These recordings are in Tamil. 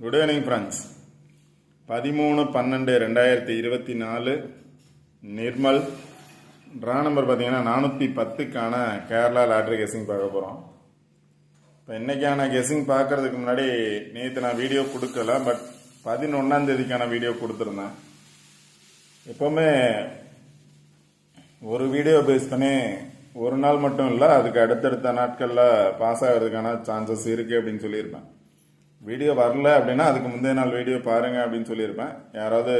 குட் ஈவினிங் ஃப்ரெண்ட்ஸ் பதிமூணு பன்னெண்டு ரெண்டாயிரத்தி இருபத்தி நாலு நிர்மல். ட்ரா நம்பர் பார்த்தீங்கன்னா நானூற்றி பத்துக்கான கேரளா லாட்ரி கெஸ்ஸிங் பார்க்க போகிறோம் இப்போ இன்றைக்கான கெஸ்ஸிங் பார்க்கறதுக்கு முன்னாடி நேற்று நான் வீடியோ கொடுக்கல பட் பதினொன்றாம் தேதிக்கான வீடியோ கொடுத்துருந்தேன். எப்போவுமே ஒரு வீடியோ பேஸ் பண்ணி ஒரு நாள் மட்டும் இல்லை அதுக்கு அடுத்தடுத்த நாட்களில் பாஸ் ஆகிறதுக்கான சான்சஸ் இருக்குது அப்படின்னு சொல்லியிருப்பேன். வீடியோ வரல அப்படின்னா அதுக்கு முந்தைய நாள் வீடியோ பாருங்க அப்படின்னு சொல்லியிருப்பேன். யாராவது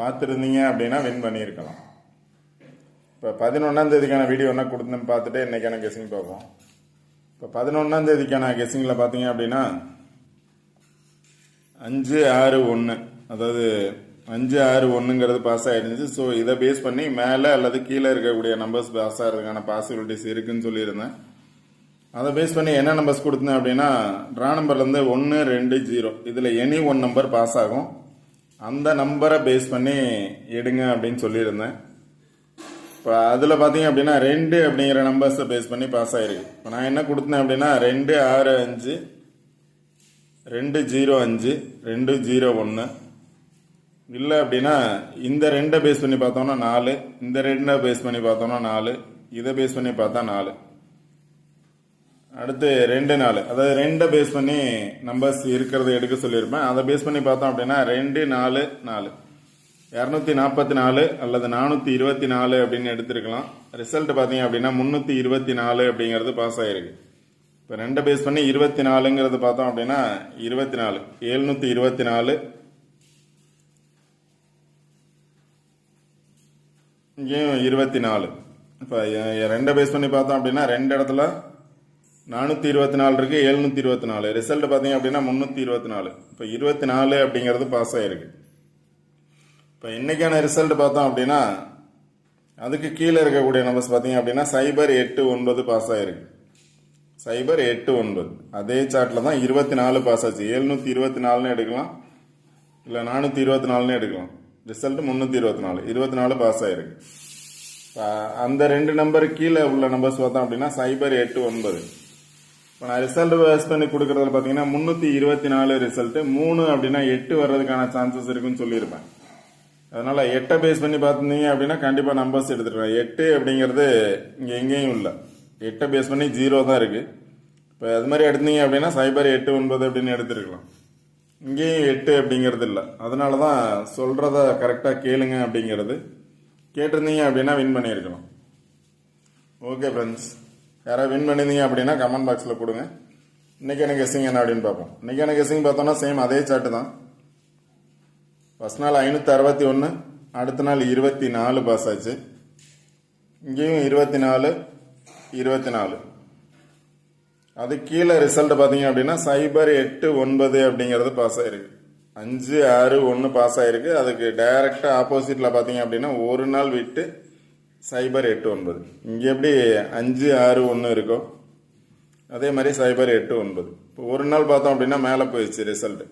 பார்த்துருந்தீங்க அப்படின்னா வின் பண்ணியிருக்கலாம். இப்போ பதினொன்றாந்தேதிக்கான வீடியோ என்ன கொடுத்தேன்னு பார்த்துட்டு இன்னைக்கான கெஸிங் பார்ப்போம். இப்போ பதினொன்றாந்தேதிக்கான தேதிக்கான கெஸிங்கில் பார்த்தீங்க அப்படின்னா அஞ்சு ஆறு ஒன்று அதாவது அஞ்சு ஆறு ஒன்றுங்கிறது பாஸ் ஆகிருந்துச்சு ஸோ இதை பேஸ் பண்ணி மேலே அல்லது கீழே இருக்கக்கூடிய நம்பர்ஸ் பாஸ் ஆகிறதுக்கான பாசிபிலிட்டிஸ் இருக்குதுன்னு சொல்லியிருந்தேன். அதை பேஸ் பண்ணி என்ன நம்பர்ஸ் கொடுத்தேன் அப்படின்னா ட்ரா நம்பர்லேருந்து ஒன்று ரெண்டு ஜீரோ இதில் எனி ஒன் நம்பர் பாஸ் ஆகும். அந்த நம்பரை பேஸ் பண்ணி எடுங்க அப்படின்னு சொல்லியிருந்தேன். இப்போ அதில் பார்த்தீங்க அப்படின்னா ரெண்டு அப்படிங்கிற நம்பர்ஸை பேஸ் பண்ணி பாஸ் ஆகிருக்கு இப்போ நான் என்ன கொடுத்தேன் அப்படின்னா ரெண்டு ஆறு அஞ்சு ரெண்டு ஜீரோ அஞ்சு ரெண்டு ஜீரோ ஒன்று இல்லை அப்படின்னா இந்த ரெண்டை பேஸ் பண்ணி பார்த்தோம்னா நாலு இந்த ரெண்டை பேஸ் பண்ணி பார்த்தோம்னா நாலு இதை பேஸ் பண்ணி பார்த்தா நாலு. அடுத்து ரெண்டு நாலு. அதாவது ரெண்டை பேஸ் பண்ணி நம்பர்ஸ் இருக்கிறத எடுக்க சொல்லியிருப்பேன். அதை பேஸ் பண்ணி பார்த்தோம் அப்படின்னா ரெண்டு நாலு நாலு. இரநூத்தி நாற்பத்தி நாலு அல்லது நானூற்றி இருபத்தி நாலு அப்படின்னு எடுத்திருக்கலாம். ரிசல்ட் பார்த்தீங்க அப்படின்னா முந்நூற்றி இருபத்தி நாலு அப்படிங்கிறது பாஸ் ஆகிருக்கு இப்போ ரெண்டை பேஸ் பண்ணி இருபத்தி நாலுங்கிறது பார்த்தோம் அப்படின்னா இருபத்தி நாலு. எழுநூற்றி இருபத்தி நாலு. இங்கேயும் இருபத்தி நாலு. இப்போ ரெண்டை பேஸ் பண்ணி பார்த்தோம் அப்படின்னா ரெண்டு இடத்துல நானூற்றி இருபத்தி நாலு இருக்கு எழுநூற்றி இருபத்தி நாலு. ரிசல்ட் பார்த்தீங்க அப்படின்னா முந்நூற்றி இருபத்தி நாலு. இப்போ இருபத்தி நாலு அப்படிங்கிறது பாஸ் ஆயிருக்கு. இப்போ என்றைக்கான ரிசல்ட் பார்த்தோம் அப்படின்னா அதுக்கு கீழே இருக்கக்கூடிய நம்பர்ஸ் பார்த்தீங்க அப்படின்னா சைபர் எட்டு ஒன்பது பாஸ் ஆயிருக்கு. சைபர் எட்டு ஒன்பது. அதே சார்ட்டில் தான் இருபத்தி நாலு பாஸ் ஆச்சு. எழுநூற்றி இருபத்தி நாலுன்னு எடுக்கலாம். இல்லை நானூற்றி இருபத்தி நாலுன்னு எடுக்கலாம். ரிசல்ட் முந்நூற்றி இருபத்தி நாலு. இருபத்தி நாலு பாஸ் ஆயிருக்கு. அந்த ரெண்டு நம்பர் கீழே உள்ள நம்பர்ஸ் பார்த்தோம் அப்படின்னா சைபர் எட்டு ஒன்பது. இப்போ நான் ரிசல்ட் பேஸ் பண்ணி கொடுக்குறதுல பார்த்தீங்கன்னா முந்நூற்றி இருபத்தி நாலு ரிசல்ட்டு மூணு அப்படின்னா எட்டு வர்றதுக்கான சான்சஸ் இருக்குன்னு சொல்லியிருப்பேன். அதனால் எட்டை பேஸ் பண்ணி பார்த்துருந்தீங்க அப்படின்னா கண்டிப்பாக நம்பர்ஸ் எடுத்துருவேன். எட்டு அப்படிங்கிறது இங்கே எங்கேயும் இல்லை. எட்டை பேஸ் பண்ணி ஜீரோ தான் இருக்குது இப்போ அது மாதிரி எடுத்தீங்க அப்படின்னா சைபர் எட்டு ஒன்பது அப்படின்னு எடுத்துருக்கலாம். இங்கேயும் எட்டு அப்படிங்கிறது இல்லை. அதனால தான் சொல்கிறத கரெக்டாக கேளுங்க அப்படிங்கிறது. கேட்டிருந்தீங்க அப்படின்னா வின் பண்ணியிருக்கலாம். ஓகே ஃப்ரெண்ட்ஸ் யாராவது வின் பண்ணியிருந்தீங்க அப்படின்னா கமெண்ட் பாக்ஸில் கொடுங்க. இன்றைக்கான கெஸ்ஸிங் என்ன அப்படின்னு பார்ப்போம். இன்றைக்கான கெஸ்ஸிங் பார்த்தோம்னா சேம் அதே சார்ட்டு தான். ஃபஸ்ட் நாள் ஐநூற்றி அறுபத்தி ஒன்று அடுத்த நாள் இருபத்தி நாலு பாஸ் ஆச்சு. இங்கேயும் இருபத்தி நாலு இருபத்தி நாலு. அது கீழே ரிசல்ட் பார்த்தீங்க அப்படின்னா சைபர் எட்டு ஒன்பது அப்படிங்கிறது பாஸ் ஆயிருக்கு. அஞ்சு ஆறு ஒன்று பாஸ் ஆயிருக்கு. அதுக்கு டைரெக்டாக ஆப்போசிட்டில் பார்த்தீங்க அப்படின்னா ஒரு நாள் விட்டு சைபர் எட்டு ஒன்பது. இங்கே எப்படி அஞ்சு ஆறு ஒன்று இருக்கோ அதே மாதிரி சைபர் எட்டு ஒன்பது. இப்போ ஒரு நாள் பார்த்தோம் அப்படின்னா மேலே போயிடுச்சு ரிசல்ட்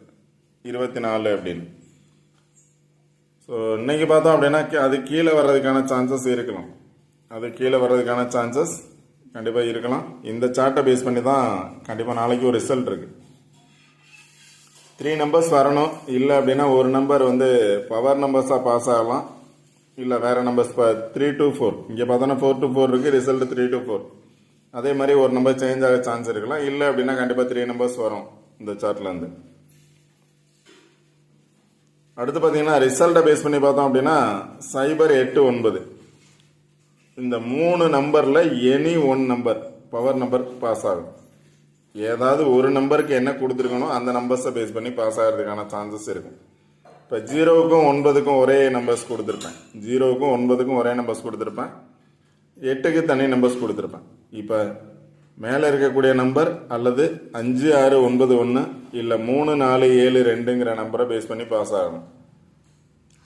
இருபத்தி நாலு அப்படின்னு. ஸோ இன்னைக்கு பார்த்தோம் அப்படின்னா கீ- அது கீழே வர்றதுக்கான சான்சஸ் இருக்கலாம். அது கீழே வர்றதுக்கான சான்சஸ் கண்டிப்பாக இருக்கலாம். இந்த சார்ட்டை பேஸ் பண்ணி தான் கண்டிப்பாக நாளைக்கு ஒரு ரிசல்ட் இருக்குது த்ரீ நம்பர்ஸ் வரணும். இல்லை அப்படின்னா ஒரு நம்பர் வந்து பவர் நம்பர்ஸாக பாஸ் ஆகலாம். இல்லை வேறு நம்பர்ஸ் த்ரீ டு ஃபோர் இங்கே பார்த்தோன்னா ஃபோர் டு ஃபோர் இருக்குது ரிசல்ட் த்ரீ டு ஃபோர் அதே மாதிரி ஒரு நம்பர் சேஞ்ச் ஆக சான்ஸ் இருக்கலாம். இல்லை அப்படின்னா கண்டிப்பாக த்ரீ நம்பர்ஸ் வரும் இந்த சார்ட்லேருந்து அடுத்து பார்த்தீங்கன்னா ரிசல்ட்டை பேஸ் பண்ணி பார்த்தோம் அப்படின்னா சைபர் எட்டு ஒன்பது. இந்த மூணு நம்பரில் any one number power number pass ஆகும். ஏதாவது ஒரு நம்பருக்கு என்ன கொடுத்துருக்கணும் அந்த நம்பர்ஸை பேஸ் பண்ணி பாஸ் ஆகிறதுக்கான சான்சஸ் இருக்கும். இப்போ ஜீரோவுக்கும் ஒன்பதுக்கும் ஒரே நம்பர்ஸ் கொடுத்துருப்பேன். ஜீரோவுக்கும் ஒன்பதுக்கும் ஒரே நம்பர்ஸ் கொடுத்துருப்பேன். எட்டுக்கு தனி நம்பர்ஸ் கொடுத்துருப்பேன். இப்போ மேலே இருக்கக்கூடிய நம்பர் அல்லது அஞ்சு ஆறு ஒன்பது ஒன்று இல்லை மூணு நாலு ஏழு ரெண்டுங்கிற நம்பரை பேஸ் பண்ணி பாஸ் ஆகணும்.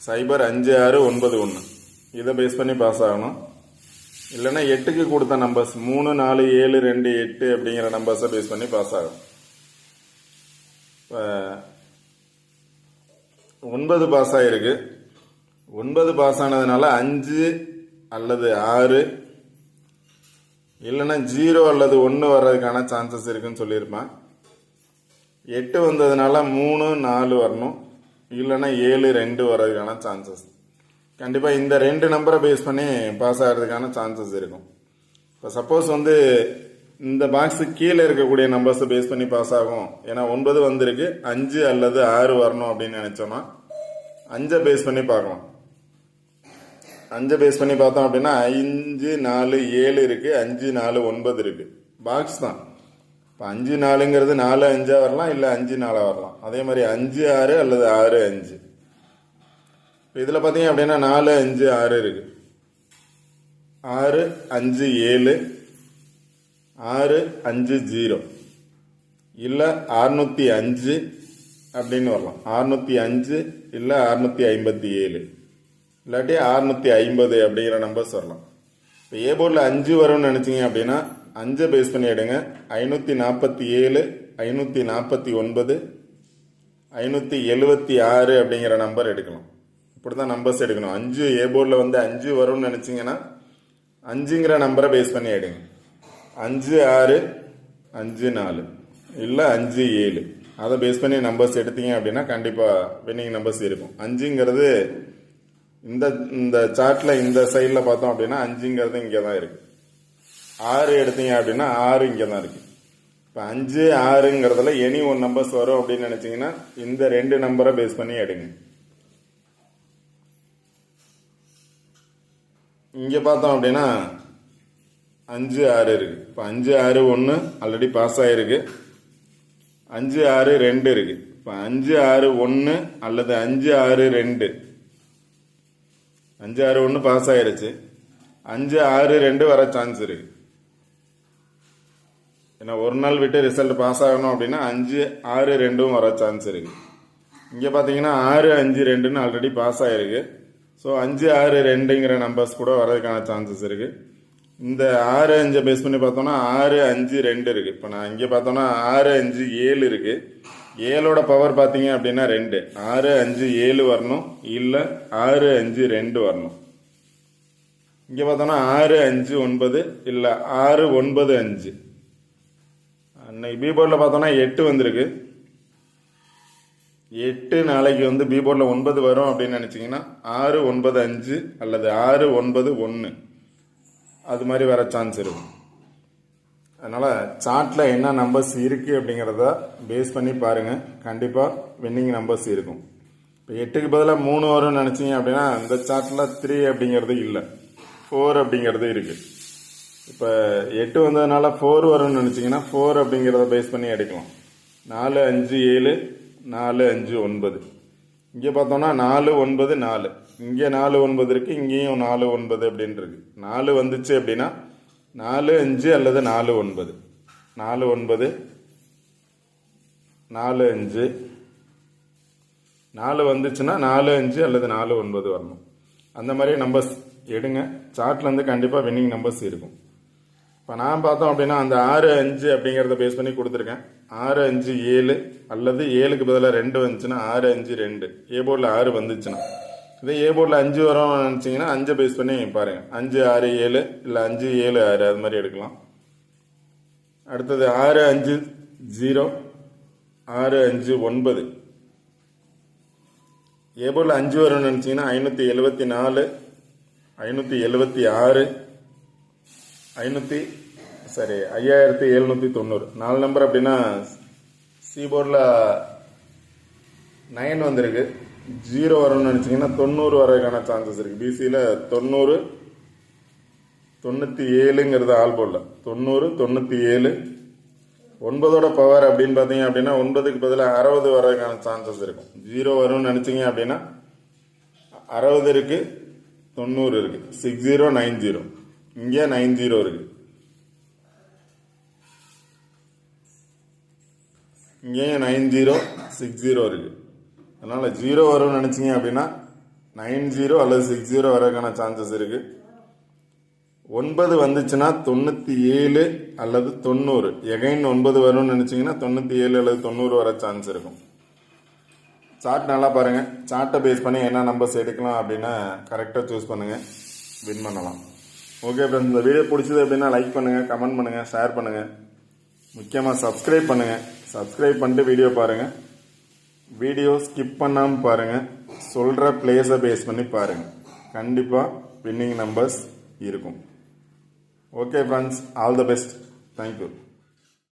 சைபர் அஞ்சு ஆறு ஒன்பது ஒன்று இதை பேஸ் பண்ணி பாஸ் ஆகணும். இல்லைன்னா எட்டுக்கு கொடுத்த நம்பர்ஸ் மூணு நாலு ஏழு ரெண்டு எட்டு அப்படிங்கிற நம்பர்ஸை பேஸ் பண்ணி பாஸ் ஆகும் இப்போ ஒன்பது பாஸ் ஆகிருக்கு ஒன்பது பாஸ் ஆனதுனால அஞ்சு அல்லது ஆறு. இல்லைன்னா ஜீரோ அல்லது ஒன்று வர்றதுக்கான சான்சஸ் இருக்குன்னு சொல்லியிருப்பேன். எட்டு வந்ததுனால மூணு நாலு வரணும். இல்லைன்னா ஏழு ரெண்டு வர்றதுக்கான சான்சஸ். கண்டிப்பாக இந்த ரெண்டு நம்பரை பேஸ் பண்ணி பாஸ் ஆகிறதுக்கான சான்சஸ் இருக்கும். இப்போ சப்போஸ் வந்து இந்த பாக்ஸு கீழே இருக்கக்கூடிய நம்பர்ஸை பேஸ் பண்ணி பாஸ் ஆகும். ஏன்னா ஒன்பது வந்திருக்கு அஞ்சு அல்லது ஆறு வரணும் அப்படின்னு நினச்சோன்னா அஞ்சை பேஸ் பண்ணி பார்க்கலாம் அஞ்சை பேஸ் பண்ணி பார்த்தோம் அப்படின்னா அஞ்சு நாலு ஏழு இருக்குது அஞ்சு நாலு ஒன்பது இருக்குது பாக்ஸ் தான். இப்போ அஞ்சு நாலுங்கிறது நாலு அஞ்சா வரலாம் இல்லை அஞ்சு நாலாக வரலாம். அதே மாதிரி அஞ்சு ஆறு அல்லது ஆறு அஞ்சு. இப்போ இதில் பார்த்தீங்க அப்படின்னா நாலு அஞ்சு ஆறு இருக்குது ஆறு அஞ்சு ஏழு. ஆறு அஞ்சு ஜீரோ. இல்லை அறுநூற்றி அஞ்சு. அப்படின்னு வரலாம். அறுநூற்றி அஞ்சு இல்லை அறுநூற்றி ஐம்பத்தி ஏழு. இல்லாட்டி அறுநூத்தி ஐம்பது அப்படிங்கிற நம்பர்ஸ் வரலாம். இப்போ ஏ போர்டில் அஞ்சு வரும்னு நினச்சிங்க அப்படின்னா அஞ்சை பேஸ் பண்ணி எடுங்க. ஐநூற்றி நாற்பத்தி ஏழு ஐநூற்றி நாற்பத்தி ஒன்பது ஐநூற்றி எழுபத்தி ஆறு அப்படிங்கிற நம்பர் எடுக்கலாம். இப்படி தான் நம்பர்ஸ் எடுக்கணும். அஞ்சு ஏ போர்டில் வந்து அஞ்சு வரும்னு நினச்சிங்கன்னா அஞ்சுங்கிற நம்பரை பேஸ் பண்ணி எடுங்க. அஞ்சு ஆறு அஞ்சு நாலு. இல்லை அஞ்சு ஏழு. அதை பேஸ் பண்ணி நம்பர்ஸ் எடுத்தீங்க அப்படின்னா கண்டிப்பாக வின்னிங் நம்பர்ஸ் இருக்கும். அஞ்சுங்கிறது இந்த இந்த சார்ட்டில் இந்த சைடில் பார்த்தோம் அப்படின்னா அஞ்சுங்கிறது இங்கே தான் இருக்குது ஆறு எடுத்தீங்க அப்படின்னா ஆறு இங்கே தான் இருக்குது இப்போ அஞ்சு ஆறுங்கிறதுல எனி ஒன் நம்பர்ஸ் வரும் அப்படின்னு நினச்சிங்கன்னா இந்த ரெண்டு நம்பரை பேஸ் பண்ணி எடுங்க. இங்கே பார்த்தோம் அப்படின்னா அஞ்சு ஆறு இருக்குது இப்போ அஞ்சு ஆறு ஒன்று ஆல்ரெடி பாஸ் ஆகிருக்கு அஞ்சு ஆறு ரெண்டு இருக்கு. இப்போ அஞ்சு ஆறு ஒன்று அல்லது அஞ்சு ஆறு ரெண்டு. அஞ்சு ஆறு ஒன்று பாஸ் ஆயிருச்சு. அஞ்சு ஆறு ரெண்டு வர சான்ஸ் இருக்கு. ஏன்னா ஒரு நாள் விட்டு ரிசல்ட் பாஸ் ஆகணும் அப்படின்னா அஞ்சு ஆறு ரெண்டும் வர சான்ஸ் இருக்கு. இங்கே பார்த்தீங்கன்னா ஆறு அஞ்சு ரெண்டுன்னு ஆல்ரெடி பாஸ் ஆகிருக்கு ஸோ அஞ்சு ஆறு ரெண்டுங்கிற நம்பர்ஸ் கூட வரதுக்கான சான்சஸ் இருக்குது இந்த ஆறு அஞ்சை பேஸ் பண்ணி பார்த்தோம்னா ஆறு அஞ்சு ரெண்டு இருக்குது இப்போ நான் இங்கே பார்த்தோன்னா ஆறு அஞ்சு ஏழு இருக்குது ஏழோட பவர் பார்த்தீங்க அப்படின்னா ரெண்டு. ஆறு அஞ்சு ஏழு வரணும். இல்லை ஆறு அஞ்சு ரெண்டு வரணும். இங்கே பார்த்தோன்னா ஆறு அஞ்சு ஒன்பது இல்லை ஆறு ஒன்பது அஞ்சு. அன்னைக்கு பி போர்டில் பார்த்தோன்னா எட்டு வந்திருக்கு. எட்டு நாளைக்கு வந்து பி போர்டில் ஒன்பது வரும் அப்படின்னு நினச்சிங்கன்னா ஆறு ஒன்பது அஞ்சு அல்லது ஆறு ஒன்பது ஒன்று அது மாதிரி வர சான்ஸ் இருக்கும் அதனால் சார்ட்டில் என்ன நம்பர்ஸ் இருக்குது அப்படிங்கிறத பேஸ் பண்ணி பாருங்கள் கண்டிப்பாக வின்னிங் நம்பர்ஸ் இருக்கும். இப்போ எட்டுக்கு பதிலாக மூணு வரும்னு நினச்சிங்க அப்படின்னா இந்த சார்ட்டில் த்ரீ அப்படிங்கிறது இல்லை. ஃபோர் அப்படிங்கிறது இருக்குது இப்போ எட்டு வந்ததுனால ஃபோர் வரும்னு நினச்சிங்கன்னா ஃபோர் அப்படிங்கிறத பேஸ் பண்ணி எடுக்கலாம். நாலு அஞ்சு ஏழு நாலு அஞ்சு ஒன்பது. இங்கே பார்த்தோம்னா நாலு ஒன்பது நாலு. இங்கே நாலு ஒன்பது இருக்குது இங்கேயும் நாலு ஒன்பது அப்படின்னு இருக்கு. நாலு வந்துச்சு அப்படின்னா நாலு அஞ்சு அல்லது நாலு ஒன்பது. நாலு ஒன்பது நாலு அஞ்சு. நாலு வந்துச்சுன்னா நாலு அஞ்சு அல்லது நாலு ஒன்பது வரணும். அந்த மாதிரி நம்பர்ஸ் எடுங்க. சார்ட்லேருந்து கண்டிப்பாக வின்னிங் நம்பர்ஸ் இருக்கும். இப்போ நான் பார்த்தோம் அப்படின்னா அந்த ஆறு அஞ்சு அப்படிங்கிறத பேஸ் பண்ணி கொடுத்துருக்கேன். ஆறு அஞ்சு ஏழு அல்லது ஏழுக்கு பதிலாக ரெண்டு வந்துச்சுன்னா ஆறு அஞ்சு ரெண்டு. ஏ போர்டில் ஆறு வந்துச்சுன்னா. இதே ஏ போர்டில் அஞ்சு வரும் நினச்சிங்கன்னா அஞ்சை பேஸ் பண்ணி பாருங்கள் அஞ்சு ஆறு ஏழு இல்லை அஞ்சு ஏழு ஆறு அது மாதிரி எடுக்கலாம். அடுத்தது ஆறு அஞ்சு ஜீரோ ஆறு அஞ்சு ஒன்பது. ஏ போர்டில் அஞ்சு வரும்னு நினச்சிங்கன்னா ஐநூற்றி எழுபத்தி நாலு ஐநூற்றி எழுபத்தி ஆறு ஐநூற்றி சரி ஐயாயிரத்தி எழுநூற்றி தொண்ணூறு. நாலு நம்பர் அப்படின்னா சி போர்டில் நைன் வந்திருக்கு. ஜீரோ வரும்னு நினச்சிங்கன்னா தொண்ணூறு வரதுக்கான சான்சஸ் இருக்குது பிசியில் தொண்ணூறு தொண்ணூற்றி ஏழுங்கிறது ஆள் போடல. தொண்ணூறு தொண்ணூற்றி ஏழு ஒன்பதோட பவர் அப்படின்னு பார்த்தீங்க அப்படின்னா ஒன்பதுக்கு பதிலாக அறுபது வரதுக்கான சான்சஸ் இருக்கும். ஜீரோ வரும்னு நினச்சிங்க அப்படின்னா அறுபது இருக்குது தொண்ணூறு இருக்குது சிக்ஸ் ஜீரோ நைன் ஜீரோ இங்கே நைன் ஜீரோ இருக்குது இங்கேயும் நைன் ஜீரோ சிக்ஸ் ஜீரோ இருக்குது அதனால் ஜீரோ வரும்னு நினச்சிங்க அப்படின்னா நைன் ஜீரோ அல்லது சிக்ஸ் ஜீரோ வரக்கான சான்சஸ் இருக்குது ஒன்பது வந்துச்சுன்னா தொண்ணூற்றி ஏழு அல்லது தொண்ணூறு. எகைன் ஒன்பது வரும்னு நினச்சிங்கன்னா தொண்ணூற்றி ஏழு அல்லது தொண்ணூறு வர சான்ஸ் இருக்கும். சார்ட் நல்லா பாருங்கள் சார்ட்டை பேஸ் பண்ணி என்ன நம்பர்ஸ் எடுக்கலாம் அப்படின்னா கரெக்டாக சூஸ் பண்ணுங்கள் வின் பண்ணலாம். ஓகே ஃப்ரெண்ட்ஸ் இந்த வீடியோ பிடிச்சது அப்படின்னா லைக் பண்ணுங்கள் கமெண்ட் பண்ணுங்கள் ஷேர் பண்ணுங்கள் முக்கியமாக சப்ஸ்கிரைப் பண்ணுங்கள் சப்ஸ்கிரைப் பண்ணிட்டு வீடியோ பாருங்கள் வீடியோ ஸ்கிப் பண்ணாமல் பாருங்கள் சொல்கிற பிளேஸை பேஸ் பண்ணி பாருங்கள் கண்டிப்பாக வின்னிங் நம்பர்ஸ் இருக்கும். Okay friends all the best thank you